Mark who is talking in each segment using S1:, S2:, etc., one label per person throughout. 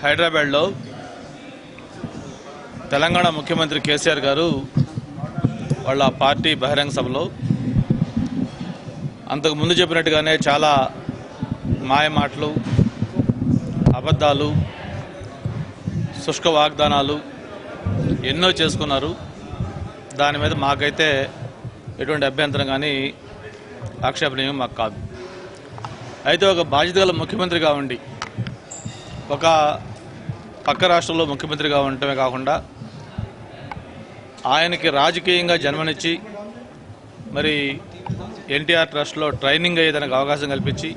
S1: హైదరాబాద్లో తెలంగాణ ముఖ్యమంత్రి కేసీఆర్ గారు వాళ్ళ పార్టీ బహిరంగ సభలో అంతకు ముందు చెప్పినట్టుగానే చాలా మాయ మాటలు అబద్ధాలు శుష్క వాగ్దానాలు ఎన్నో చేసుకున్నారు. దాని మీద మాకైతే ఎటువంటి అభ్యంతరం కానీ ఆక్షేపణీయం మాకు కాదు. అయితే ఒక బాధ్యత గల ముఖ్యమంత్రిగా ఉండి ఒక పక్క రాష్ట్రంలో ముఖ్యమంత్రిగా ఉండటమే కాకుండా ఆయనకి రాజకీయంగా జన్మనిచ్చి మరి ఎన్టీఆర్ ట్రస్ట్లో ట్రైనింగ్ అయ్యేదానికి అవకాశం కల్పించి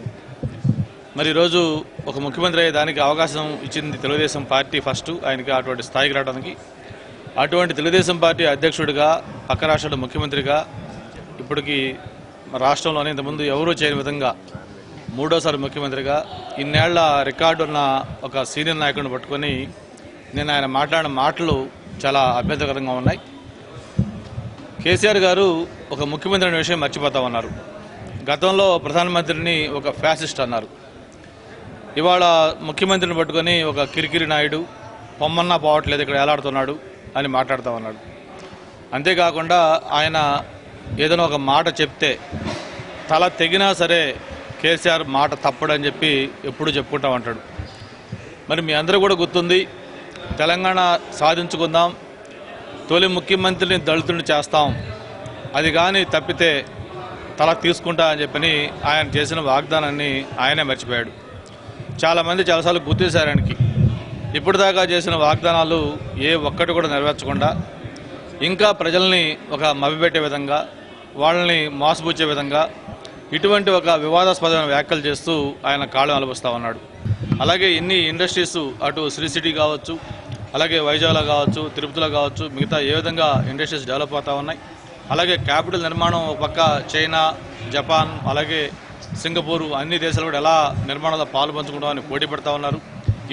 S1: మరి ఈరోజు ఒక ముఖ్యమంత్రి అయ్యే దానికి అవకాశం ఇచ్చింది తెలుగుదేశం పార్టీ ఫస్ట్ ఆయనకి అటువంటి స్థాయికి రావడానికి. అటువంటి తెలుగుదేశం పార్టీ అధ్యక్షుడిగా పక్క రాష్ట్రాల ముఖ్యమంత్రిగా ఇప్పటికీ మన రాష్ట్రంలోనే ఇంతకుముందు ఎవరూ చేయని విధంగా మూడోసారి ముఖ్యమంత్రిగా ఇన్నేళ్ళ రికార్డు ఉన్న ఒక సీనియర్ నాయకుడిని పట్టుకొని నేను ఆయన మాట్లాడిన మాటలు చాలా అభ్యంతరకరంగా ఉన్నాయి. కేసీఆర్ గారు ఒక ముఖ్యమంత్రి అనే విషయం మర్చిపోతా ఉన్నారు. గతంలో ప్రధానమంత్రిని ఒక ఫ్యాసిస్ట్ అన్నారు. ఇవాళ ముఖ్యమంత్రిని పట్టుకొని ఒక కిరికిరి నాయుడు పొమ్మన్నా పోవట్లేదు ఇక్కడ ఎలాడుతున్నాడు అని మాట్లాడుతూ ఉన్నాడు. అంతేకాకుండా ఆయన ఏదైనా ఒక మాట చెప్తే తల తెగినా సరే కేసీఆర్ మాట తప్పడని చెప్పి ఎప్పుడు చెప్పుకుంటా ఉంటాడు మరి మీ అందరూ కూడా గుర్తుంది తెలంగాణ సాధించుకుందాం తొలి ముఖ్యమంత్రిని దళితుడిని చేస్తాం అది కానీ తప్పితే తల తీసుకుంటా అని చెప్పని ఆయన చేసిన వాగ్దానాన్ని ఆయనే మర్చిపోయాడు. చాలామంది చాలాసార్లు గుర్తించారు ఆయనకి. ఇప్పటిదాకా చేసిన వాగ్దానాలు ఏ ఒక్కటి కూడా నెరవేర్చకుండా ఇంకా ప్రజల్ని ఒక మభ్యపెట్టే విధంగా వాళ్ళని మోసపుచ్చే విధంగా ఇటువంటి ఒక వివాదాస్పదమైన వ్యాఖ్యలు చేస్తూ ఆయన కాళ్ళు అలపిస్తూ ఉన్నాడు. అలాగే ఇన్ని ఇండస్ట్రీస్ అటు శ్రీ సిటీ కావచ్చు అలాగే వైజాగ్లో కావచ్చు తిరుపతిలో కావచ్చు మిగతా ఏ విధంగా ఇండస్ట్రీస్ డెవలప్ అవుతా ఉన్నాయి. అలాగే క్యాపిటల్ నిర్మాణం ఒక పక్క చైనా జపాన్ అలాగే సింగపూర్ అన్ని దేశాలు కూడా ఎలా నిర్మాణంలో పాలు పంచుకుంటామని పోటీ పడతా ఉన్నారు.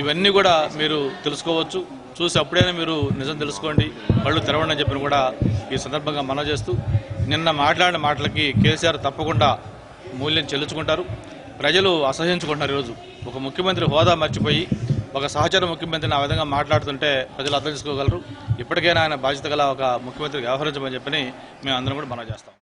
S1: ఇవన్నీ కూడా మీరు తెలుసుకోవచ్చు. చూసి అప్పుడైనా మీరు నిజం తెలుసుకోండి. కళ్ళు తెరవండి అని చెప్పిన కూడా ఈ సందర్భంగా మనం చేస్తూ నిన్న మాట్లాడిన మాటలకి కేసీఆర్ తప్పకుండా మూల్యం చెల్లించుకుంటారు. ప్రజలు అసహించుకుంటున్నారు ఈరోజు. ఒక ముఖ్యమంత్రి హోదా మర్చిపోయి ఒక సహచర ముఖ్యమంత్రిని ఆ విధంగా మాట్లాడుతుంటే ప్రజలు అర్థం చేసుకోగలరు. ఇప్పటికైనా ఆయన బాధ్యత గల ఒక ముఖ్యమంత్రికి వ్యవహరించమని చెప్పని మేము అందరం కూడా మనం చేస్తాం.